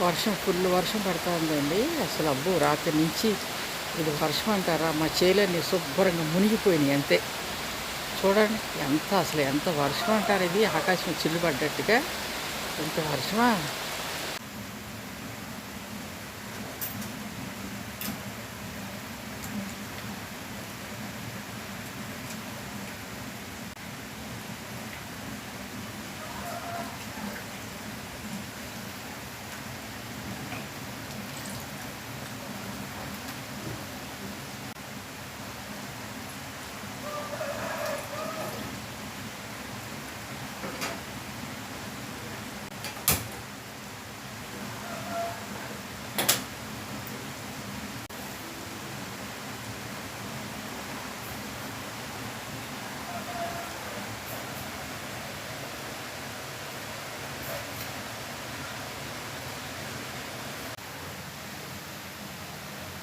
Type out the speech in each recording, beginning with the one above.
వర్షం ఫుల్ వర్షం పడుతూ ఉందండి. అసలు అబ్బో రాత్రి నుంచి ఇది వర్షం అంటారా? మా చేలన్నీ శుభ్రంగా మునిగిపోయినాయి అంతే. చూడండి ఎంత అసలు ఎంత వర్షం అంటారు ఇది? ఆకాశం చిల్లు పడ్డట్టుగా ఎంత వర్షమా?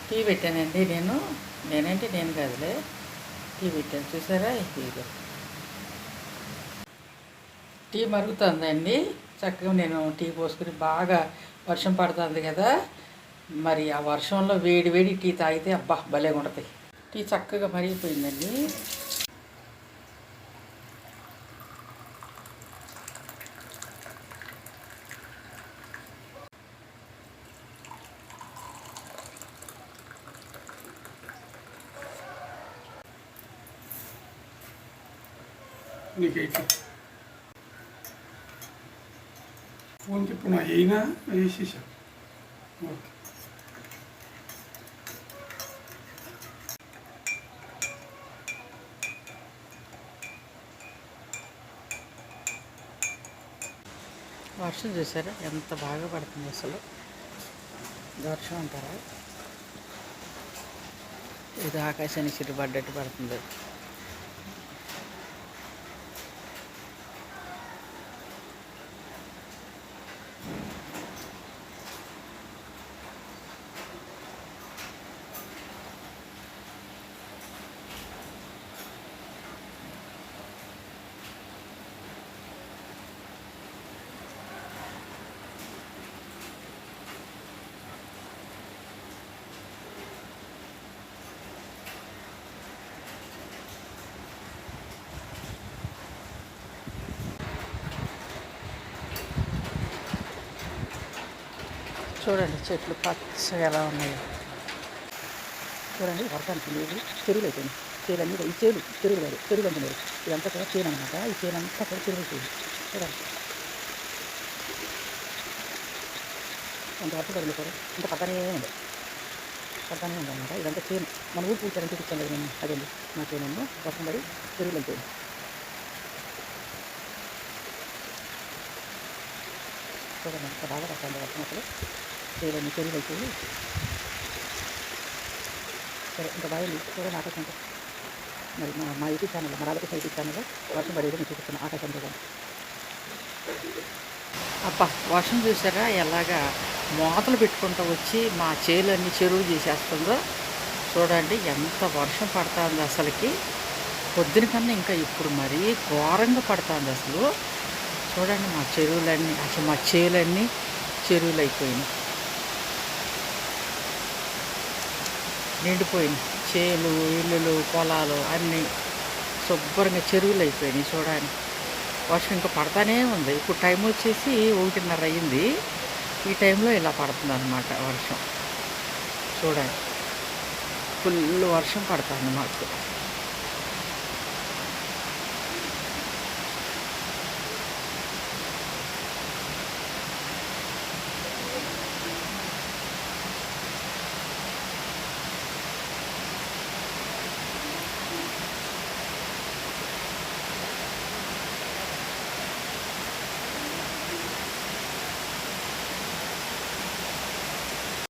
టీ పెట్టానండి నేను. నేనంటే నేను కాదులే. టీ పెట్టాను. చూసారా? ఇదిగో. టీ మరుగుతుందండి. చక్కగా నేను టీ పోసుకుని బాగా వర్షం పడుతుంది కదా. మరి ఆ వర్షంలో వేడి వేడి టీ తాగితే అబ్బా భలేగా ఉంటుంది టీ చక్కగా మరిగిపోయిందండి. నీకైతే ఫోన్ చెప్పు నా అయినా వేసేసా ఓకే. వర్షం చూసారా? ఎంత బాగా పడుతుంది అసలు. వర్షం అంటారా? ఇది ఆకాశానికి చిరుపడ్డట్టు పడుతుంది. చూడండి చెట్లు పచ్చగా ఎలా ఉన్నాయి. చూడండి వర్షానికి నీళ్ళు చెరువులు అయిపోయింది చేలు అన్నీ ఈ చేలు చెరువులు కాదు చెరువులు అంటున్నారు ఇదంతా కూడా చేను అనమాట ఈ చేను అంతా కూడా చెరువు అయిపోయింది చూడండి. అంత వర్షం పడింది కూడా ఇంత పక్కనే ఉంది. పక్కనే ఉంది అనమాట ఇదంతా చేను మన ఊరు పూర్తి చూపించాను కదా నేను. అదండి నా చేను వర్షం పడి చెరువులు అయిపోయింది చూడండి అంత బాగా పడుతుంది వర్షం అసలు చేయాలని చెరువులు అయిపోయి సరే ఇంకా బాగా చూడండి ఆకాశం మరి మా మా యూట్యూబ్ ఛానల్ మా రాధకృష్ణ యూట్యూబ్ ఛానల్లో వర్షం పడేది నేను చూపిస్తున్నాను ఆకాశం చూడండి. అబ్బా వర్షం చూసారా? ఎలాగా మోతలు పెట్టుకుంటూ వచ్చి మా చేలన్నీ చెరువు చేసేస్తుందో చూడండి ఎంత వర్షం పడుతుంది అసలుకి. పొద్దున కన్నా ఇంకా ఇప్పుడు మరీ ఘోరంగా పడుతుంది అసలు. చూడండి మా చెరువులన్నీ అసలు మా చేలన్నీ చెరువులు అయిపోయినాయి. నిండిపోయింది చేలు ఇల్లులు పొలాలు అన్నీ శుభ్రంగా చెరువులు అయిపోయినాయి చూడడానికి. వర్షం ఇంకా పడతానే ఉంది. ఇప్పుడు టైం వచ్చేసి ఒకటిన్నర అయ్యింది. ఈ టైంలో ఇలా పడుతుంది అనమాట వర్షం. చూడండి ఫుల్ వర్షం పడుతుంది మాకు.